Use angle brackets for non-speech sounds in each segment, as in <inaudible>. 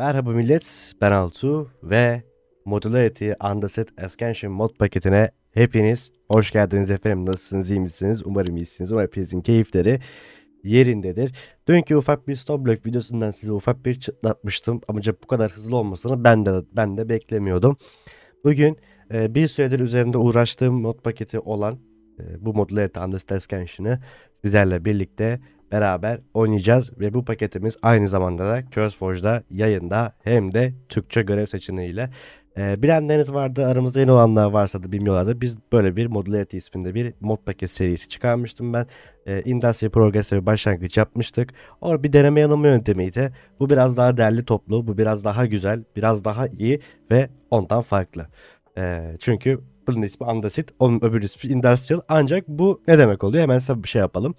Merhaba millet, ben Altu ve Modularity Underset Extension mod paketine hepiniz hoş geldiniz efendim. Nasılsınız, iyi misiniz? Umarım iyisiniz. Umarım hepinizin keyifleri yerindedir. Dünkü ufak bir stop block videosundan size ufak bir çıtlatmıştım. Ancak bu kadar hızlı olmasını ben de ben de beklemiyordum. Bugün e, bir süredir üzerinde uğraştığım mod paketi olan e, bu Modularity Underset Extension'ı sizlerle birlikte beraber oynayacağız ve bu paketimiz aynı zamanda da CurseForge'da yayında hem de Türkçe görev seçeneğiyle. Ee, bilenleriniz vardı aramızda yeni olanlar varsa da bilmiyorlardı. Biz böyle bir Modularity isminde bir mod paket serisi çıkarmıştım ben. Ee, Industry Progress'e başlangıç yapmıştık. Orada bir deneme yanılma yöntemiydi. Bu biraz daha derli toplu, bu biraz daha güzel, biraz daha iyi ve ondan farklı. Ee, çünkü bunun ismi Andasit, onun öbür ismi Industrial. Ancak bu ne demek oluyor? Hemen size bir şey yapalım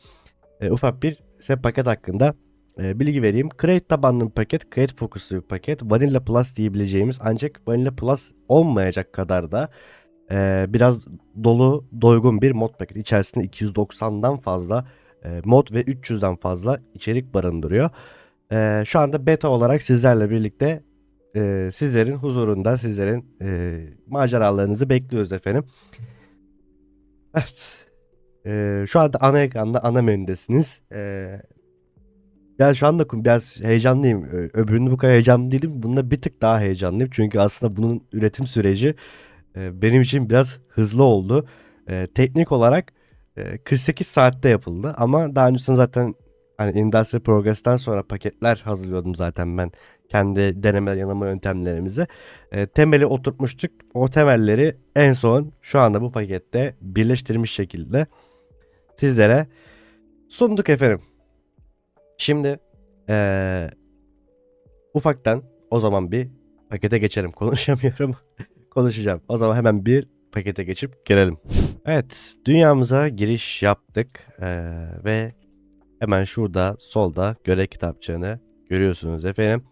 e, ufak bir size paket hakkında e, bilgi vereyim. Create tabanlı bir paket, Create fokuslu bir paket. Vanilla Plus diyebileceğimiz ancak Vanilla Plus olmayacak kadar da e, biraz dolu, doygun bir mod paket. İçerisinde 290'dan fazla e, mod ve 300'den fazla içerik barındırıyor. E, şu anda beta olarak sizlerle birlikte e, sizlerin huzurunda, sizlerin e, maceralarınızı bekliyoruz efendim. Evet. Ee, şu anda ana ekranda ana menüdesiniz. Ee, ben şu anda biraz heyecanlıyım. Ö- Öbüründe bu kadar heyecanlı değilim. Bunda bir tık daha heyecanlıyım. Çünkü aslında bunun üretim süreci e, benim için biraz hızlı oldu. E, teknik olarak e, 48 saatte yapıldı. Ama daha öncesinde zaten hani Industry Progress'ten sonra paketler hazırlıyordum zaten ben. Kendi deneme yanılma yöntemlerimizi. E, temeli oturtmuştuk. O temelleri en son şu anda bu pakette birleştirmiş şekilde sizlere sunduk efendim. Şimdi eee, ufaktan o zaman bir pakete geçelim. <laughs> Konuşamıyorum. Konuşacağım. O zaman hemen bir pakete geçip gelelim. Evet, dünyamıza giriş yaptık eee, ve hemen şurada solda görev kitapçığını görüyorsunuz efendim.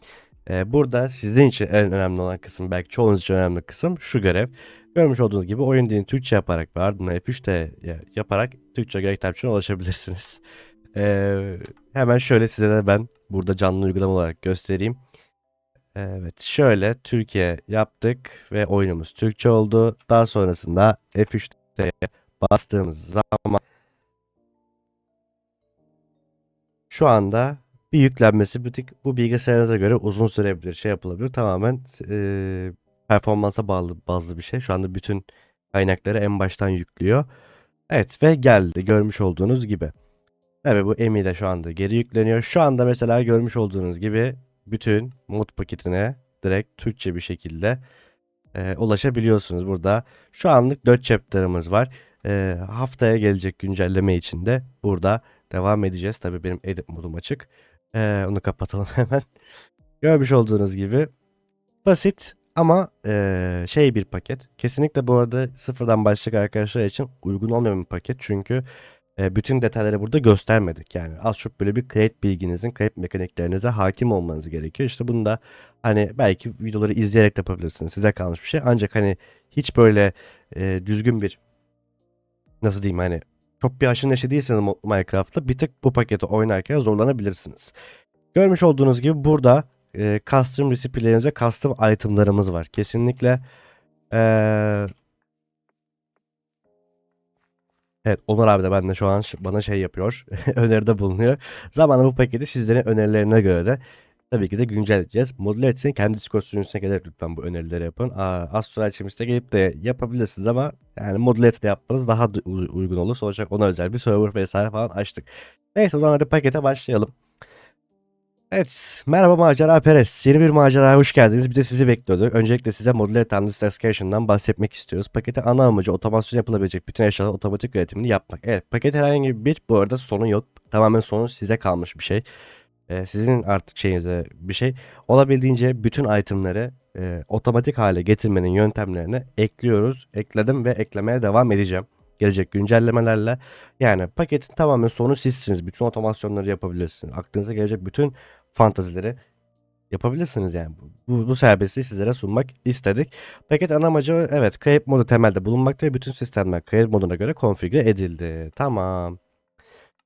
Eee, burada sizin için en önemli olan kısım, belki çoğunuz için önemli kısım şu görev. Görmüş olduğunuz gibi oyun dilini Türkçe yaparak ve ardından F3'te yaparak Türkçe görev kitapçığına ulaşabilirsiniz. <laughs> Ee, hemen şöyle size de ben burada canlı uygulama olarak göstereyim. Evet şöyle Türkiye yaptık ve oyunumuz Türkçe oldu. Daha sonrasında F3'te bastığımız zaman şu anda bir yüklenmesi bir tık bu bilgisayarınıza göre uzun sürebilir, şey yapılabilir. Tamamen e, performansa bağlı bazı bir şey. Şu anda bütün kaynakları en baştan yüklüyor. Evet ve geldi görmüş olduğunuz gibi. Evet bu Emi de şu anda geri yükleniyor. Şu anda mesela görmüş olduğunuz gibi bütün mod paketine direkt Türkçe bir şekilde e, ulaşabiliyorsunuz burada. Şu anlık 4 chapter'ımız var. E, haftaya gelecek güncelleme için de burada devam edeceğiz. Tabii benim edit modum açık. E, onu kapatalım <laughs> hemen. Görmüş olduğunuz gibi basit ama eee, şey bir paket. Kesinlikle bu arada sıfırdan başlayacak arkadaşlar için uygun olmayan bir paket. Çünkü eee, bütün detayları burada göstermedik. Yani az çok böyle bir create bilginizin, create mekaniklerinize hakim olmanız gerekiyor. İşte bunu da hani belki videoları izleyerek de yapabilirsiniz. Size kalmış bir şey. Ancak hani hiç böyle eee, düzgün bir nasıl diyeyim hani çok bir aşırı neşe değilseniz Minecraft'ta bir tık bu paketi oynarken zorlanabilirsiniz. Görmüş olduğunuz gibi burada e, custom recipe'lerimiz ve custom item'larımız var. Kesinlikle e, Evet Onur abi de bende şu an bana şey yapıyor. <laughs> öneride bulunuyor. Zamanla bu paketi sizlerin önerilerine göre de tabii ki de güncelleyeceğiz. Modüle kendi Discord sunucusuna gelerek lütfen bu önerileri yapın. Astral Chemist'e gelip de yapabilirsiniz ama yani modüle de yapmanız daha uygun olur. Sonuçta ona özel bir server vesaire falan açtık. Neyse o zaman hadi pakete başlayalım. Evet, merhaba Macera Perez. Yeni bir maceraya hoş geldiniz. Bir de sizi bekliyorduk. Öncelikle size Modular Timeless Execution'dan bahsetmek istiyoruz. Paketin ana amacı otomasyon yapılabilecek bütün eşyaların otomatik üretimini yapmak. Evet, paket herhangi bir bu arada sonu yok. Tamamen sonu size kalmış bir şey. Ee, sizin artık şeyinize bir şey. Olabildiğince bütün itemleri e, otomatik hale getirmenin yöntemlerini ekliyoruz. Ekledim ve eklemeye devam edeceğim. Gelecek güncellemelerle. Yani paketin tamamen sonu sizsiniz. Bütün otomasyonları yapabilirsiniz. Aklınıza gelecek bütün fantazileri yapabilirsiniz yani. Bu, bu serbestliği sizlere sunmak istedik. Paket ana amacı evet kayıp modu temelde bulunmakta ve bütün sistemler kayıp moduna göre konfigüre edildi. Tamam.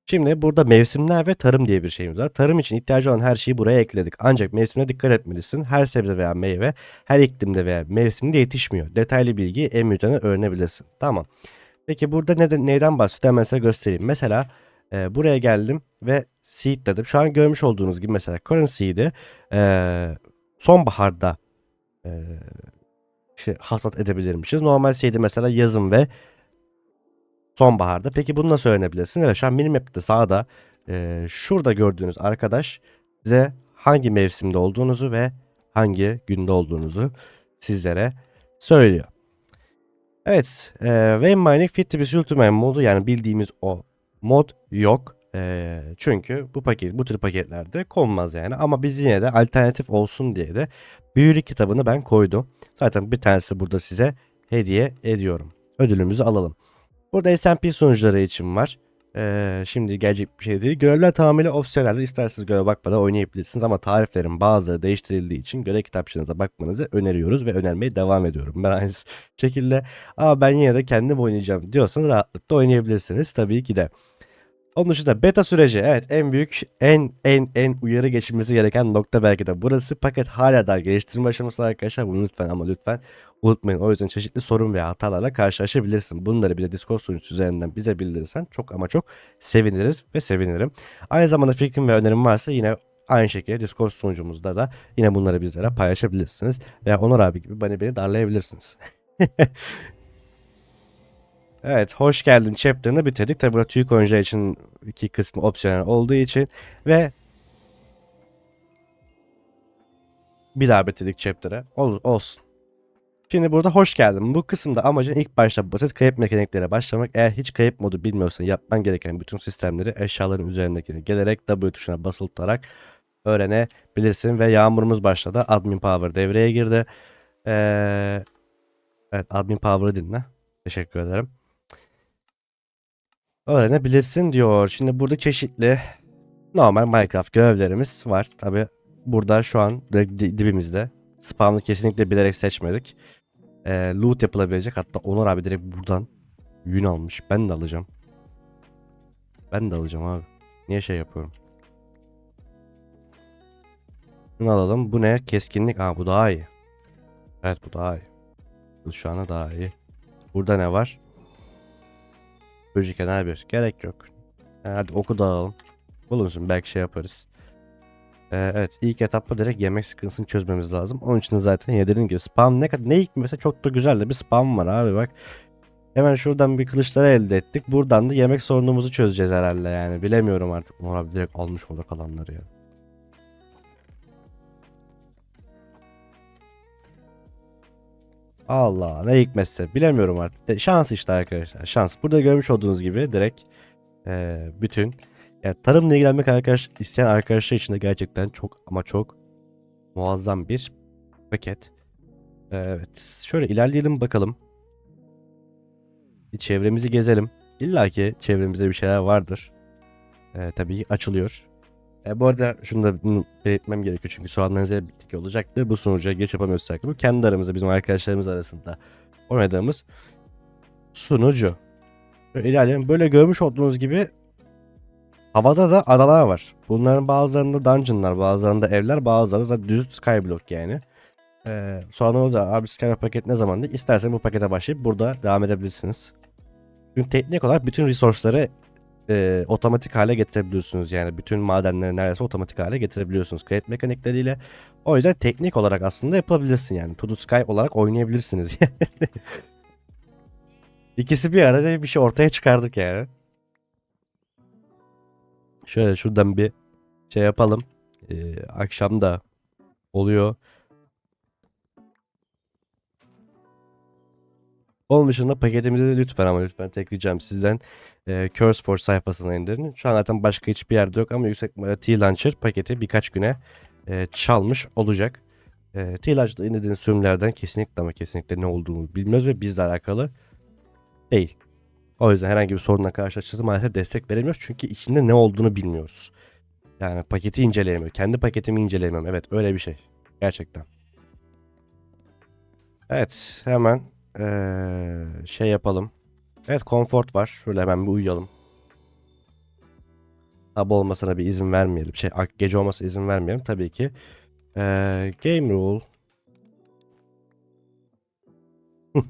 Şimdi burada mevsimler ve tarım diye bir şeyimiz var. Tarım için ihtiyacı olan her şeyi buraya ekledik. Ancak mevsimine dikkat etmelisin. Her sebze veya meyve her iklimde veya mevsimde yetişmiyor. Detaylı bilgiyi en öğrenebilirsin. Tamam. Peki burada neden, neyden bahsediyor? Hemen size göstereyim. Mesela e, buraya geldim ve seed dedim. Şu an görmüş olduğunuz gibi mesela current seed'i e, sonbaharda e, şey, hasat edebilirmişiz. Normal seed'i mesela yazın ve sonbaharda. Peki bunu nasıl öğrenebilirsin? Evet şu an minimap'te sağda e, şurada gördüğünüz arkadaş size hangi mevsimde olduğunuzu ve hangi günde olduğunuzu sizlere söylüyor. Evet, e, Vein Mining Fit to be Ultimate modu yani bildiğimiz o mod yok. E, çünkü bu paket, bu tür paketlerde konmaz yani. Ama biz yine de alternatif olsun diye de büyülü kitabını ben koydum. Zaten bir tanesi burada size hediye ediyorum. Ödülümüzü alalım. Burada SMP sunucuları için var. Ee, şimdi gelecek bir şey değil. Görevler tamamıyla opsiyonel. İsterseniz görev bakmadan oynayabilirsiniz ama tariflerin bazıları değiştirildiği için görev kitapçığınıza bakmanızı öneriyoruz ve önermeye devam ediyorum. Ben aynı <laughs> şekilde ama ben yine de kendim oynayacağım diyorsanız rahatlıkla oynayabilirsiniz tabii ki de. Onun dışında beta süreci evet en büyük en en en uyarı geçilmesi gereken nokta belki de burası. Paket hala daha geliştirme aşaması arkadaşlar. Bunu lütfen ama lütfen unutmayın. O yüzden çeşitli sorun veya hatalarla karşılaşabilirsin. Bunları bize Discord sunucusu üzerinden bize bildirirsen çok ama çok seviniriz ve sevinirim. Aynı zamanda fikrin ve önerim varsa yine Aynı şekilde Discord sunucumuzda da yine bunları bizlere paylaşabilirsiniz. Veya Onur abi gibi beni beni darlayabilirsiniz. <laughs> Evet hoş geldin chapter'ını bitirdik. Tabi burada Türk oyuncular için iki kısmı opsiyonel olduğu için ve bir daha bitirdik chapter'ı. Ol, olsun. Şimdi burada hoş geldin. Bu kısımda amacın ilk başta basit kayıp mekaniklere başlamak. Eğer hiç kayıp modu bilmiyorsan yapman gereken bütün sistemleri eşyaların üzerindekini gelerek W tuşuna basılı tutarak öğrenebilirsin. Ve yağmurumuz başladı. Admin Power devreye girdi. Ee, evet Admin Power'ı dinle. Teşekkür ederim öğrenebilirsin diyor. Şimdi burada çeşitli normal Minecraft görevlerimiz var. Tabi burada şu an dibimizde. Spawn'ı kesinlikle bilerek seçmedik. Ee, loot yapılabilecek. Hatta Onur abi direkt buradan yün almış. Ben de alacağım. Ben de alacağım abi. Niye şey yapıyorum? Bunu alalım. Bu ne? Keskinlik. Aa bu daha iyi. Evet bu daha iyi. Bu şu anda daha iyi. Burada ne var? Böcek kenar bir. Gerek yok. Yani hadi oku dağılalım. Bulunsun belki şey yaparız. Ee, evet ilk etapta direkt yemek sıkıntısını çözmemiz lazım. Onun için de zaten ya dediğim gibi spam ne kadar ne ilk mesela çok da güzel de bir spam var abi bak. Hemen şuradan bir kılıçları elde ettik. Buradan da yemek sorunumuzu çözeceğiz herhalde yani. Bilemiyorum artık. Umar abi direkt almış orada kalanları ya. Allah ne hikmetse bilemiyorum artık. Şans işte arkadaşlar şans. Burada görmüş olduğunuz gibi direkt e, bütün yani tarımla ilgilenmek arkadaş isteyen arkadaşlar için de gerçekten çok ama çok muazzam bir paket. Evet şöyle ilerleyelim bakalım. Bir çevremizi gezelim. İlla ki çevremizde bir şeyler vardır. Ee, tabii açılıyor. E, bu arada şunu da belirtmem gerekiyor çünkü soğanlarınız bittik olacaktır. Bu sunucuya giriş yapamıyorsak bu kendi aramızda bizim arkadaşlarımız arasında oynadığımız sunucu. İlerleyelim. Böyle görmüş olduğunuz gibi havada da adalar var. Bunların bazılarında dungeonlar, bazılarında evler, bazılarında da düz skyblock yani. Ee, sonra da abi Skype paket ne zaman değil? İstersen bu pakete başlayıp burada devam edebilirsiniz. Çünkü teknik olarak bütün resource'ları e, otomatik hale getirebiliyorsunuz. Yani bütün madenleri neredeyse otomatik hale getirebiliyorsunuz. Create mekanikleriyle. O yüzden teknik olarak aslında yapabilirsin yani. To Sky olarak oynayabilirsiniz. <laughs> İkisi bir arada bir şey ortaya çıkardık yani. Şöyle şuradan bir şey yapalım. Ee, akşam da oluyor. Onun dışında paketimizi lütfen ama lütfen tek ricam sizden e, CurseForge sayfasına indirin. Şu an zaten başka hiçbir yerde yok ama yüksek T-Launcher paketi birkaç güne e, çalmış olacak. E, T-Launcher'da indirdiğiniz sürümlerden kesinlikle ama kesinlikle ne olduğunu bilmiyoruz ve bizle alakalı değil. O yüzden herhangi bir sorunla karşılaşacağız maalesef destek veremiyoruz çünkü içinde ne olduğunu bilmiyoruz. Yani paketi inceleyemiyor. Kendi paketimi inceleyemem. Evet öyle bir şey. Gerçekten. Evet hemen ee, şey yapalım. Evet comfort var. Şöyle hemen bir uyuyalım. Sabah olmasına bir izin vermeyelim. Şey gece olmasına izin vermeyelim tabii ki. Ee, game rule. <laughs>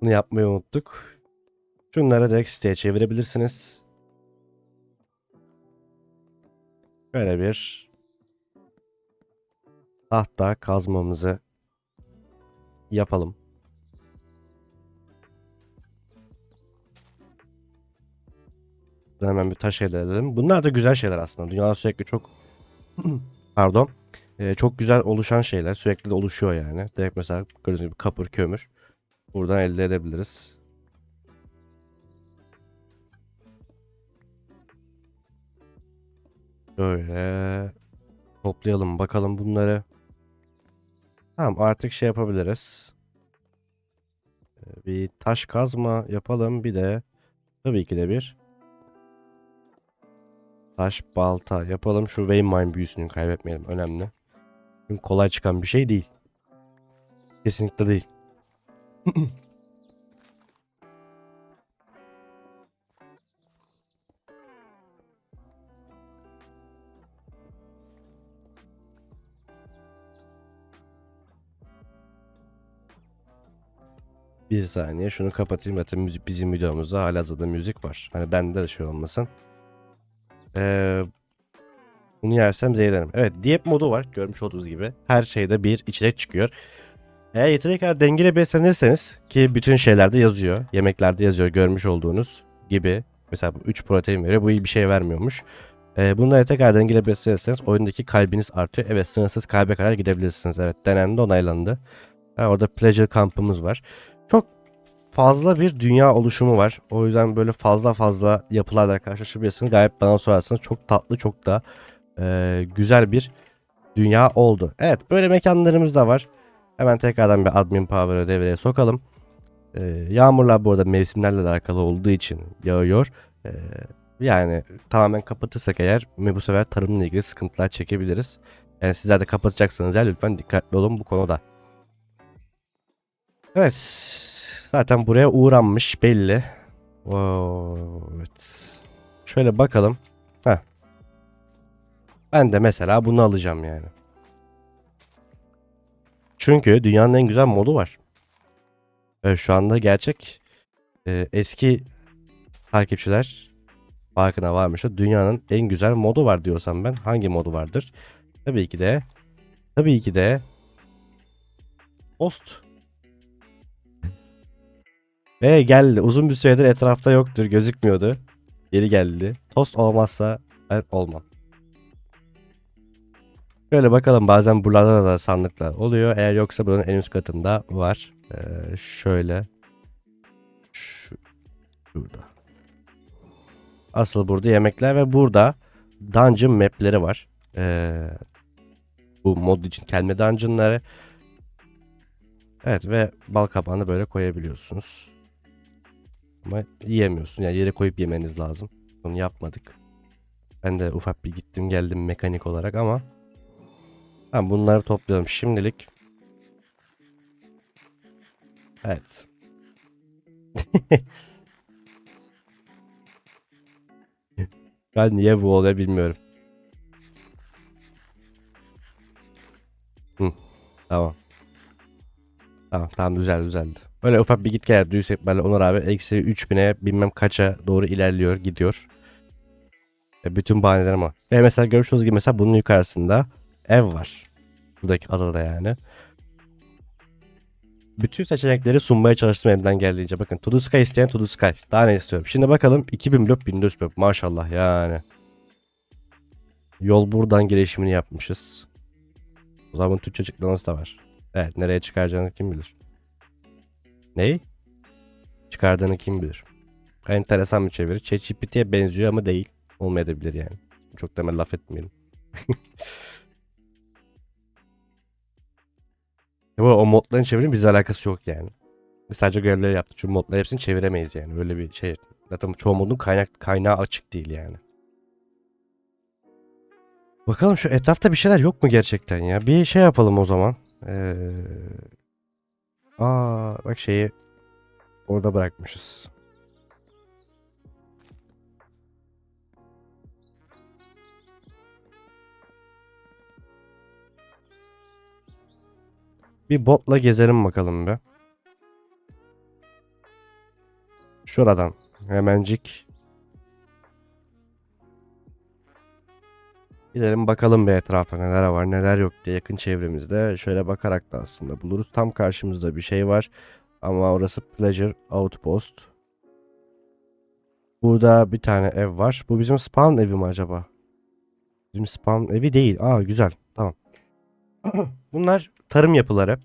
Bunu yapmayı unuttuk. Şunları direkt siteye çevirebilirsiniz. Böyle bir tahta kazmamızı yapalım. Hemen bir taş elde edelim. Bunlar da güzel şeyler aslında. Dünyada sürekli çok <clears throat> pardon. Ee, çok güzel oluşan şeyler. Sürekli de oluşuyor yani. Direkt mesela gördüğünüz gibi kapır kömür. Buradan elde edebiliriz. Böyle toplayalım bakalım bunları. Tamam artık şey yapabiliriz. Ee, Bir taş kazma yapalım. Bir de tabii ki de bir taş balta yapalım. Şu mine büyüsünü kaybetmeyelim. Önemli. Çünkü kolay çıkan bir şey değil. Kesinlikle değil. <clears throat> Bir saniye şunu kapatayım zaten müzik bizim videomuzda halihazırda müzik var. Hani bende de şey olmasın. Ee, bunu yersem zehirlenirim. Evet diyet modu var görmüş olduğunuz gibi. Her şeyde bir içecek çıkıyor. Eğer yeteri kadar dengeli beslenirseniz ki bütün şeylerde yazıyor. Yemeklerde yazıyor görmüş olduğunuz gibi. Mesela bu 3 protein veriyor. Bu iyi bir şey vermiyormuş. Ee, bununla yeteri kadar dengeli beslenirseniz oyundaki kalbiniz artıyor. Evet sınırsız kalbe kadar gidebilirsiniz. Evet denendi onaylandı. Ha, orada pleasure kampımız var. Çok fazla bir dünya oluşumu var. O yüzden böyle fazla fazla yapılarla karşılaşabilirsiniz. Gayet bana sorarsanız çok tatlı çok da e, güzel bir dünya oldu. Evet böyle mekanlarımız da var. Hemen tekrardan bir admin power'ı devreye sokalım. E, yağmurlar bu arada mevsimlerle de alakalı olduğu için yağıyor. E, yani tamamen kapatırsak eğer bu sefer tarımla ilgili sıkıntılar çekebiliriz. Yani sizler de kapatacaksanız ya lütfen dikkatli olun bu konuda. Evet. Zaten buraya uğranmış belli. Oo, evet. Şöyle bakalım. Heh. Ben de mesela bunu alacağım yani. Çünkü dünyanın en güzel modu var. Evet, şu anda gerçek e, eski takipçiler farkına varmış. Dünyanın en güzel modu var diyorsam ben. Hangi modu vardır? Tabii ki de tabii ki de Host. Ve geldi. Uzun bir süredir etrafta yoktur. Gözükmüyordu. Geri geldi. Tost olmazsa ben olmam. Şöyle bakalım bazen buralarda da sandıklar oluyor. Eğer yoksa buranın en üst katında var. Ee, şöyle. Şu, şurada. Asıl burada yemekler ve burada dungeon mapleri var. Ee, bu mod için kelime dungeonları. Evet ve bal kabağını böyle koyabiliyorsunuz. Ama yiyemiyorsun. Yani yere koyup yemeniz lazım. Bunu yapmadık. Ben de ufak bir gittim geldim mekanik olarak ama ben bunları topluyorum şimdilik. Evet. <laughs> ben niye bu oluyor bilmiyorum. Hı, tamam. Tamam tamam düzeldi düzeldi. Böyle ufak bir git gel yüksek böyle Onur abi eksi 3000'e bilmem kaça doğru ilerliyor gidiyor. E, bütün bahanelerim var. Ve mesela görüşünüz gibi mesela bunun yukarısında ev var. Buradaki adada yani. Bütün seçenekleri sunmaya çalıştım elimden geldiğince. Bakın To Sky isteyen To Sky. Daha ne istiyorum? Şimdi bakalım 2000 blok 1400 blok. Maşallah yani. Yol buradan girişimini yapmışız. O zaman Türkçe açıklaması da var. Evet nereye çıkaracağını kim bilir. Ney? Çıkardığını kim bilir. Enteresan bir çeviri. ChatGPT'ye benziyor ama değil. Olmayabilir yani. Çok da laf etmeyelim. <laughs> Bu o modların çevirin bizle alakası yok yani. Biz sadece görevleri yaptık. Çünkü modları hepsini çeviremeyiz yani. Öyle bir şey. Zaten çoğu modun kaynak kaynağı açık değil yani. Bakalım şu etrafta bir şeyler yok mu gerçekten ya? Bir şey yapalım o zaman. Ee, aa bak şeyi orada bırakmışız. Bir botla gezelim bakalım be. Şuradan hemencik Gidelim bakalım bir etrafa neler var neler yok diye yakın çevremizde şöyle bakarak da aslında buluruz. Tam karşımızda bir şey var ama orası Pleasure Outpost. Burada bir tane ev var. Bu bizim spawn evi mi acaba? Bizim spawn evi değil. Aa güzel. Tamam. <clears throat> Bunlar tarım yapıları.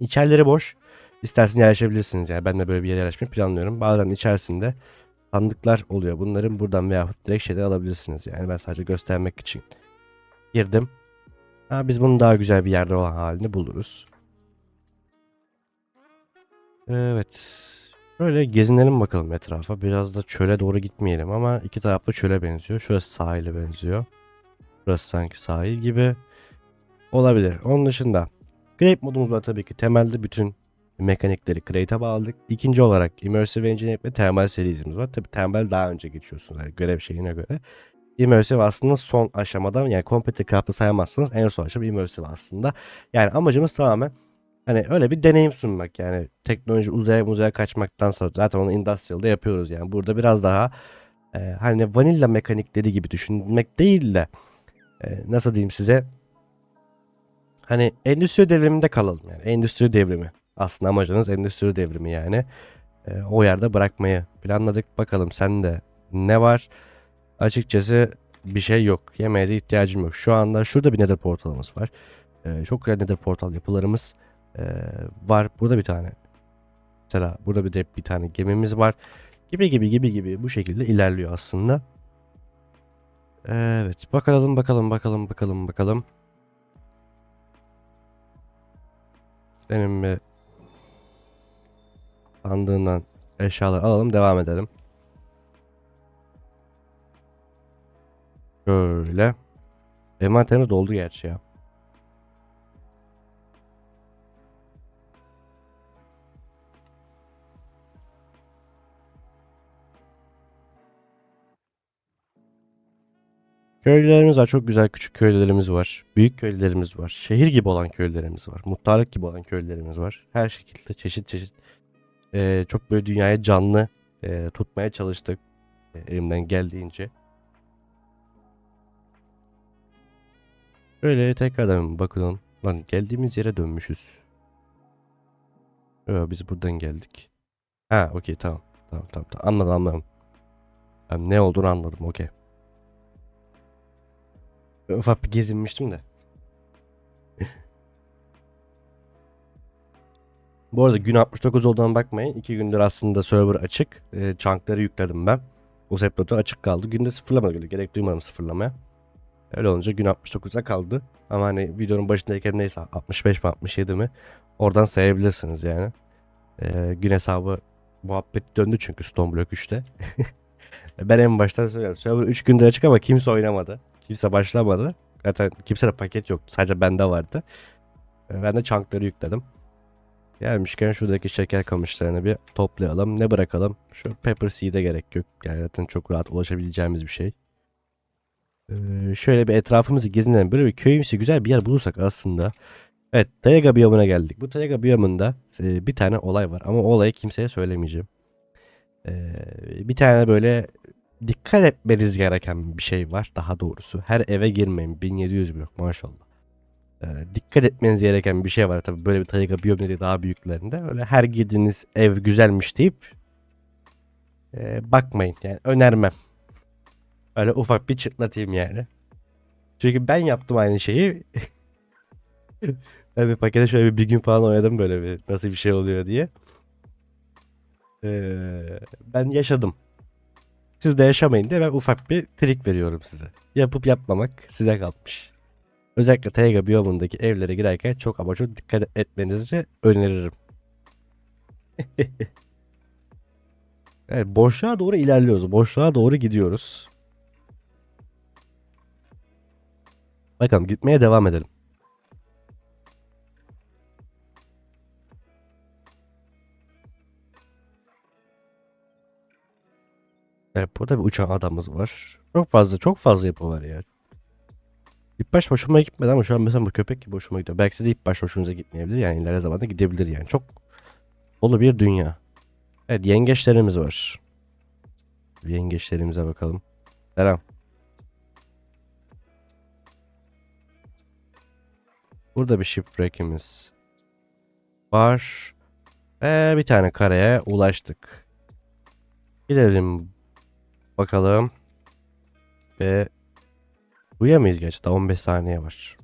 İçerileri boş. İsterseniz yerleşebilirsiniz yani. Ben de böyle bir yere yerleşmeyi planlıyorum. Bazen içerisinde sandıklar oluyor. Bunların buradan veya direkt şeyler alabilirsiniz. Yani ben sadece göstermek için girdim. Ha, biz bunun daha güzel bir yerde olan halini buluruz. Evet. Böyle gezinelim bakalım etrafa. Biraz da çöle doğru gitmeyelim ama iki tarafta çöle benziyor. Şurası sahile benziyor. Burası sanki sahil gibi. Olabilir. Onun dışında Grape modumuz var tabii ki. Temelde bütün mekanikleri Crate'e bağladık. İkinci olarak Immersive Engineering ve Thermal serisimiz var. Tabii Thermal daha önce geçiyorsunuz yani görev şeyine göre. Immersive aslında son aşamada yani Computer Craft'ı saymazsanız en son aşama Immersive aslında. Yani amacımız tamamen hani öyle bir deneyim sunmak yani teknoloji uzaya uzaya kaçmaktansa zaten onu Industrial'da yapıyoruz yani. Burada biraz daha e, hani vanilla mekanikleri gibi düşünmek değil de e, nasıl diyeyim size hani endüstri devriminde kalalım yani endüstri devrimi aslında amacınız endüstri devrimi yani. Ee, o yerde bırakmayı planladık. Bakalım sende ne var? Açıkçası bir şey yok. Yemeğe de ihtiyacım yok. Şu anda şurada bir nether portalımız var. Ee, çok güzel nether portal yapılarımız ee, var. Burada bir tane. Mesela burada bir de bir tane gemimiz var. Gibi gibi gibi gibi. Bu şekilde ilerliyor aslında. Evet. Bakalım bakalım bakalım bakalım bakalım. Benim bir sandığından eşyalar alalım devam edelim. Şöyle. Envanterimiz doldu gerçi ya. Köylülerimiz var. Çok güzel küçük köylülerimiz var. Büyük köylülerimiz var. Şehir gibi olan köylülerimiz var. Muhtarlık gibi olan köylülerimiz var. Her şekilde çeşit çeşit. Ee, çok böyle dünyaya canlı e, tutmaya çalıştık. e, elimden geldiğince. Böyle tekrardan bakalım. Lan geldiğimiz yere dönmüşüz. Yo, biz buradan geldik. Ha okey tamam. Tamam tamam tamam. Anladım anladım. Ben ne olduğunu anladım okey. Ufak bir gezinmiştim de. Bu arada gün 69 olduğuna bakmayın. 2 gündür aslında server açık. E, chunkları yükledim ben. O sebeple açık kaldı. Günde sıfırlamadı öyle. Gerek duymadım sıfırlamaya. Öyle olunca gün 69'a kaldı. Ama hani videonun başındayken neyse 65 mi 67 mi oradan sayabilirsiniz yani. E, gün hesabı muhabbet döndü çünkü Stoneblock 3'te. <laughs> ben en baştan söylüyorum. Server 3 gündür açık ama kimse oynamadı. Kimse başlamadı. Zaten kimse de paket yoktu. Sadece bende vardı. E, Ben de chunkları yükledim. Gelmişken şuradaki şeker kamışlarını bir toplayalım. Ne bırakalım? Şu pepper seed'e gerek yok. Yani zaten çok rahat ulaşabileceğimiz bir şey. Ee, şöyle bir etrafımızı gezinelim. Böyle bir köyümüzü güzel bir yer bulursak aslında. Evet Tayga biyomuna geldik. Bu Tayga biyomunda e, bir tane olay var. Ama o olayı kimseye söylemeyeceğim. Ee, bir tane böyle dikkat etmeniz gereken bir şey var daha doğrusu. Her eve girmeyin. 1700 blok maşallah. Ee, dikkat etmeniz gereken bir şey var tabii böyle bir tayga biyomları daha büyüklerinde. Öyle her girdiğiniz ev güzelmiş deyip e, bakmayın. Yani önermem. Öyle ufak bir çıtlatayım yani. Çünkü ben yaptım aynı şeyi. <laughs> ben bir pakete şöyle bir, bir gün falan oynadım böyle bir nasıl bir şey oluyor diye. Ee, ben yaşadım. Siz de yaşamayın diye ben ufak bir trik veriyorum size. Yapıp yapmamak size kalmış. Özellikle Tayga biyomundaki evlere girerken çok ama çok dikkat etmenizi öneririm. <laughs> evet, boşluğa doğru ilerliyoruz. Boşluğa doğru gidiyoruz. Bakalım gitmeye devam edelim. Evet burada bir uçan adamımız var. Çok fazla çok fazla yapı var ya. İlk baş hoşuma gitmedi ama şu an mesela bu köpek gibi hoşuma gidiyor. Belki size ilk baş hoşunuza gitmeyebilir. Yani ileride zamanda gidebilir yani. Çok dolu bir dünya. Evet yengeçlerimiz var. Yengeçlerimize bakalım. Selam. Burada bir shipwreck'imiz var. Ve bir tane karaya ulaştık. Gidelim bakalım. Ve Uyuyamayız gerçi daha 15 saniye var.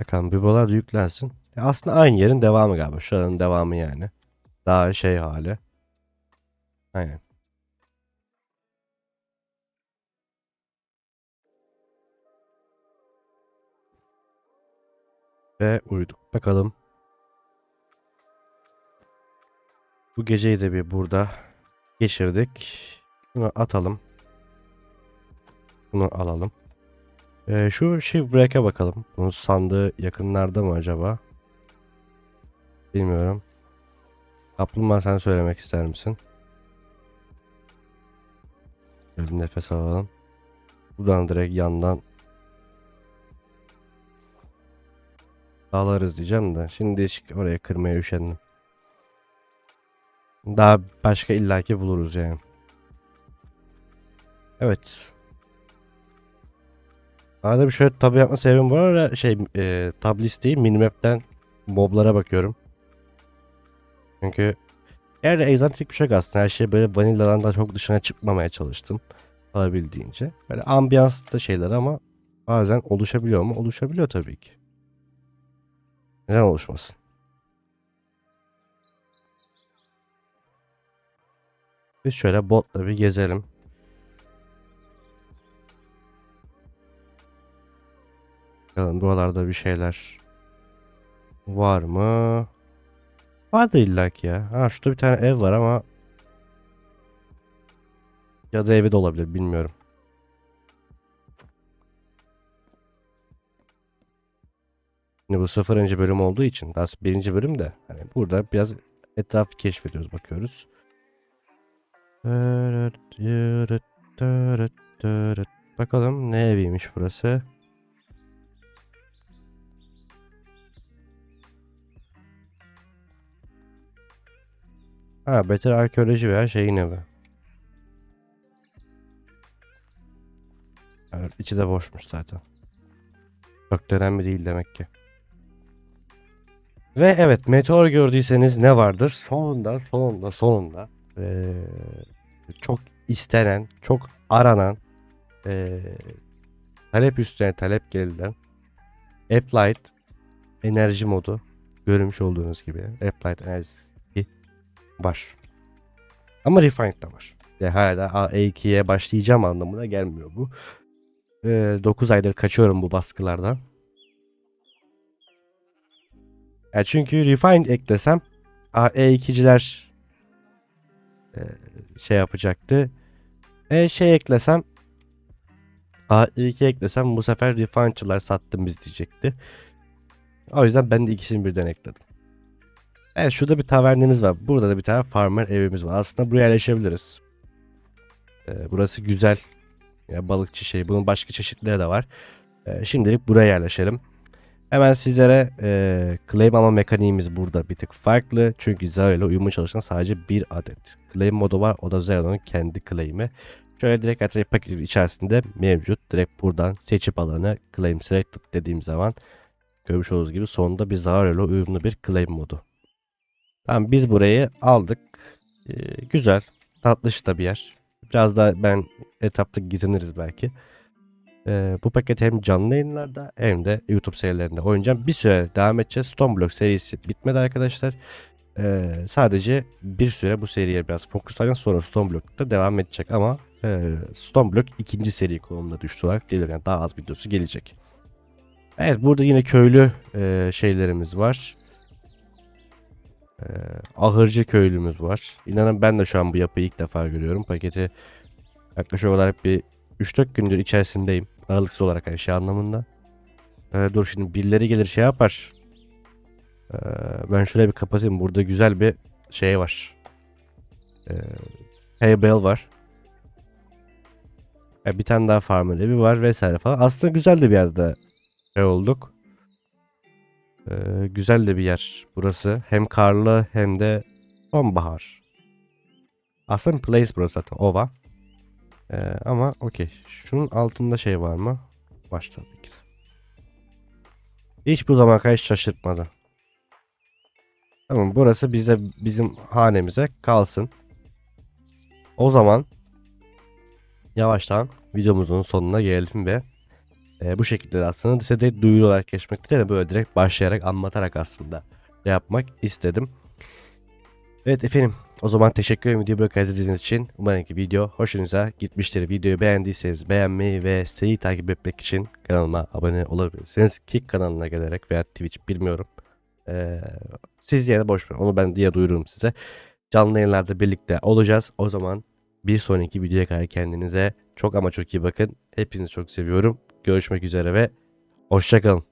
Bakalım bibolar da yüklensin. E aslında aynı yerin devamı galiba. Şuranın devamı yani. Daha şey hali. Aynen. Ve uyuduk. Bakalım. Bu geceyi de bir burada geçirdik. Bunu atalım. Bunu alalım. Ee, şu shipwreck'e bakalım. Bunun sandığı yakınlarda mı acaba? Bilmiyorum. Kaplumbağa sen söylemek ister misin? Bir nefes alalım. Buradan direkt yandan Dağlarız diyeceğim de. Şimdi oraya kırmaya üşendim. Daha başka illaki buluruz yani. Evet. Arada bir şöyle tabi yapma sebebim var ara şey e, tab listeyi minimap'ten moblara bakıyorum. Çünkü eğer egzantrik bir şey aslında her şey böyle vanilladan da çok dışına çıkmamaya çalıştım. Alabildiğince. Böyle ambiyanslı şeyler ama bazen oluşabiliyor mu? Oluşabiliyor tabii ki. Neden oluşmasın? Biz şöyle botla bir gezelim. Bakalım buralarda bir şeyler var mı? Vardı illaki ya. Ha şurada bir tane ev var ama ya da evi de olabilir bilmiyorum. Şimdi bu sıfırıncı bölüm olduğu için daha birinci bölüm de hani burada biraz etrafı keşfediyoruz bakıyoruz. Bakalım ne eviymiş burası. Ha Better Arkeoloji veya şeyin evi. Evet, içi de boşmuş zaten. Çok da önemli değil demek ki. Ve evet meteor gördüyseniz ne vardır? Sonunda sonunda sonunda ee, çok istenen, çok aranan ee, talep üstüne talep gelilen Applied enerji modu görmüş olduğunuz gibi Applied enerjisi var. Ama Refined de var. Ve hala A2'ye başlayacağım anlamına gelmiyor bu. Ee, 9 aydır kaçıyorum bu baskılardan. Yani çünkü Refined eklesem E2'ciler e, şey yapacaktı. E şey eklesem A2 eklesem bu sefer Refined'çılar sattım biz diyecekti. O yüzden ben de ikisini birden ekledim. Evet şurada bir tavernimiz var. Burada da bir tane farmer evimiz var. Aslında buraya yerleşebiliriz. Ee, burası güzel. Ya, balıkçı şey. Bunun başka çeşitleri de var. Ee, şimdilik buraya yerleşelim. Hemen sizlere e, claim ama mekaniğimiz burada bir tık farklı. Çünkü Zero ile uyumlu çalışan sadece bir adet. Claim modu var. O da Zero'nun kendi claim'i. Şöyle direkt artık paketin içerisinde mevcut. Direkt buradan seçip alanı claim selected dediğim zaman görmüş olduğunuz gibi sonunda bir Zero ile uyumlu bir claim modu. Tamam biz burayı aldık. Ee, güzel. Tatlış da bir yer. Biraz da ben etapta geziniriz belki. Ee, bu paket hem canlı yayınlarda hem de YouTube serilerinde oynayacağım. Bir süre devam edeceğiz. Stoneblock serisi bitmedi arkadaşlar. Ee, sadece bir süre bu seriye biraz fokuslanacağız. Sonra Stoneblock'ta devam edecek ama e, Stoneblock ikinci seri konumuna düştü olarak gelir. Yani daha az videosu gelecek. Evet burada yine köylü e, şeylerimiz var. Ee, ahırcı köylümüz var. İnanın ben de şu an bu yapıyı ilk defa görüyorum. Paketi yaklaşık olarak bir 3-4 gündür içerisindeyim. Aralıksız olarak her şey anlamında. Ee, dur şimdi birileri gelir şey yapar. Ee, ben şuraya bir kapatayım. Burada güzel bir şey var. Ee, hay bale var. Ya bir tane daha farmer evi var vesaire falan. Aslında güzel de bir yerde şey olduk. Ee, güzel de bir yer burası. Hem karlı hem de sonbahar. Aslında place burası zaten ova. Ee, ama okey. Şunun altında şey var mı? Var tabii ki. Hiç bu kadar hiç şaşırtmadı. Tamam burası bize bizim hanemize kalsın. O zaman yavaştan videomuzun sonuna gelelim ve e, bu şekilde de aslında size de duyuru olarak geçmek değil de böyle direkt başlayarak anlatarak aslında yapmak istedim. Evet efendim o zaman teşekkür ederim buraya kadar izlediğiniz için. Umarım ki video hoşunuza gitmiştir. Videoyu beğendiyseniz beğenmeyi ve seri takip etmek için kanalıma abone olabilirsiniz. Kick kanalına gelerek veya Twitch bilmiyorum. Ee, siz yine boş verin onu ben diye duyururum size. Canlı yayınlarda birlikte olacağız. O zaman bir sonraki videoya kadar kendinize çok ama çok iyi bakın. Hepinizi çok seviyorum. Görüşmek üzere ve hoşçakalın.